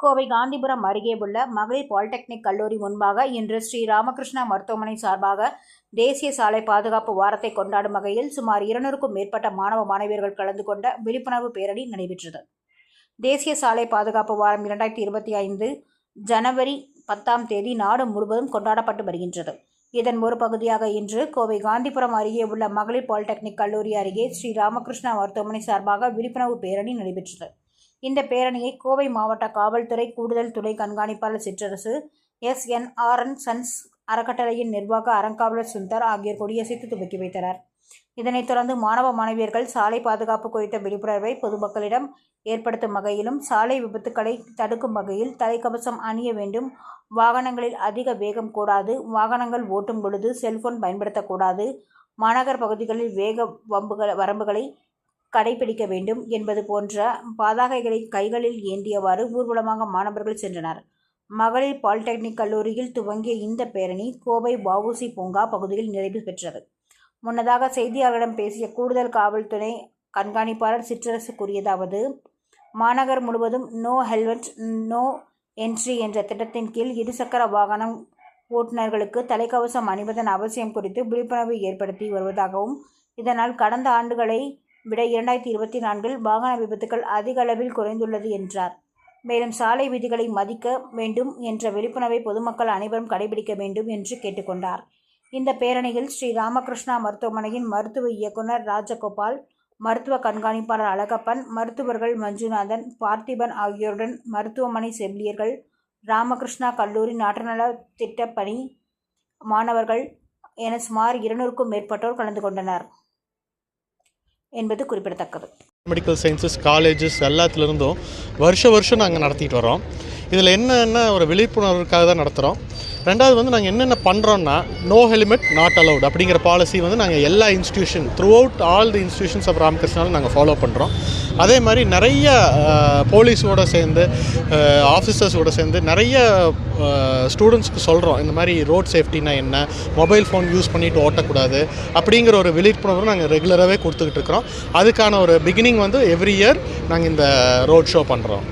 கோவை காந்திபுரம் அருகே உள்ள மகளிர் பாலிடெக்னிக் கல்லூரி முன்பாக இன்று ஸ்ரீ ராமகிருஷ்ணா மருத்துவமனை சார்பாக தேசிய சாலை பாதுகாப்பு வாரத்தை கொண்டாடும் வகையில் சுமார் இருநூறுக்கும் மேற்பட்ட மாணவ மாணவியர்கள் கலந்து கொண்ட விழிப்புணர்வு பேரணி நடைபெற்றது. தேசிய சாலை பாதுகாப்பு வாரம் இரண்டாயிரத்தி இருபத்தி ஐந்து ஜனவரி பத்தாம் தேதி நாடு முழுவதும் கொண்டாடப்பட்டு வருகின்றது. இதன் ஒரு பகுதியாக இன்று கோவை காந்திபுரம் அருகே உள்ள மகளிர் பாலிடெக்னிக் கல்லூரி அருகே ஸ்ரீ ராமகிருஷ்ணா மருத்துவமனை சார்பாக விழிப்புணர்வு பேரணி நடைபெற்றது. இந்த பேரணியை கோவை மாவட்ட காவல்துறை கூடுதல் துணை கண்காணிப்பாளர் Sitrarasu S. N. R. And. Sons அறக்கட்டளையின் நிர்வாக அறங்காவலர் சுந்தர் ஆகியோர் கொடியசைத்து துவக்கி வைத்தனர். இதனைத் தொடர்ந்து மாணவ மாணவியர்கள் சாலை பாதுகாப்பு குறித்த விழிப்புணர்வை பொதுமக்களிடம் ஏற்படுத்தும் வகையிலும் சாலை விபத்துக்களை தடுக்கும் வகையில் தலைக்கவசம் அணிய வேண்டும். வாகனங்களில் அதிக வேகம் கூடாது. வாகனங்கள் ஓட்டும் பொழுது செல்போன் பயன்படுத்தக்கூடாது மாநகர் பகுதிகளில் வேக வம்புகள் வரம்புகளை கடைபிடிக்க வேண்டும் என்பது போன்ற பதாகைகளை கைகளில் ஏந்தியவாறு ஊர்வலமாக மாணவர்கள் சென்றனர். மகளிர் பாலிடெக்னிக் கல்லூரியில் துவங்கிய இந்த பேரணி கோவை வஉசி பூங்கா பகுதியில் நிறைவு பெற்றது. முன்னதாக செய்தியாளர்களிடம் பேசிய கூடுதல் காவல்துறை கண்காணிப்பாளர் சிற்றரசு கூறியதாவது மாநகர் முழுவதும் நோ ஹெல்மெட் நோ என்ட்ரி என்ற திட்டத்தின் கீழ் இருசக்கர வாகனம் ஓட்டுநர்களுக்கு தலைக்கவசம் அணிவதன் அவசியம் குறித்து விழிப்புணர்வு ஏற்படுத்தி வருவதாகவும் இதனால் கடந்த ஆண்டுகளை விட இரண்டாயிரத்தி இருபத்தி நான்கில் வாகன விபத்துகள் அதிக அளவில் குறைந்துள்ளது என்றார். மேலும் சாலை விதிகளை மதிக்க வேண்டும் என்ற விழிப்புணர்வை பொதுமக்கள் அனைவரும் கடைபிடிக்க வேண்டும் என்று கேட்டுக்கொண்டார். இந்த பேரணியில் ஸ்ரீ ராமகிருஷ்ணா மருத்துவமனையின் மருத்துவ இயக்குனர் ராஜகோபால் மருத்துவ கண்காணிப்பாளர் அழகப்பன் மருத்துவர்கள் மஞ்சுநாதன் பார்த்திபன் ஆகியோருடன் மருத்துவமனை செவிலியர்கள் ராமகிருஷ்ணா கல்லூரி நாட்டுநல திட்டப்பணி மாணவர்கள் என சுமார் இருநூறுக்கும் மேற்பட்டோர் கலந்து கொண்டனர். என்பது குறிப்பிடத்தக்கது. மெடிக்கல் சயின்சஸ் காலேஜஸ் எல்லாத்துலேருந்தும் வருஷ வருஷம் நாங்கள் நடத்திட்டு வரோம் இதில் என்னென்ன ஒரு விழிப்புணர்வுக்காக தான் நடத்துகிறோம் ரெண்டாவது வந்து நாங்கள் என்னென்ன பண்ணுறோன்னா நோ ஹெல்மெட் நாட் அலவுட் அப்படிங்கிற பாலிசி வந்து நாங்கள் எல்லா institution throughout all the institutions of ராமகிருஷ்ணாவில் நாங்கள் ஃபாலோ பண்ணுறோம் அதே மாதிரி நிறைய போலீஸோடு சேர்ந்து ஆஃபீஸர்ஸோடு சேர்ந்து நிறைய ஸ்டூடெண்ட்ஸ்க்கு சொல்கிறோம் இந்த மாதிரி ரோட் சேஃப்டினா என்ன மொபைல் ஃபோன் யூஸ் பண்ணிட்டு ஓட்டக்கூடாது அப்படிங்கிற ஒரு விழிப்புணர்வு நாங்கள் ரெகுலராகவே கொடுத்துக்கிட்டு இருக்கிறோம். அதுக்கான ஒரு பிகினிங் வந்து எவ்ரி இயர் நாங்கள் இந்த ரோட் ஷோ பண்ணுறோம்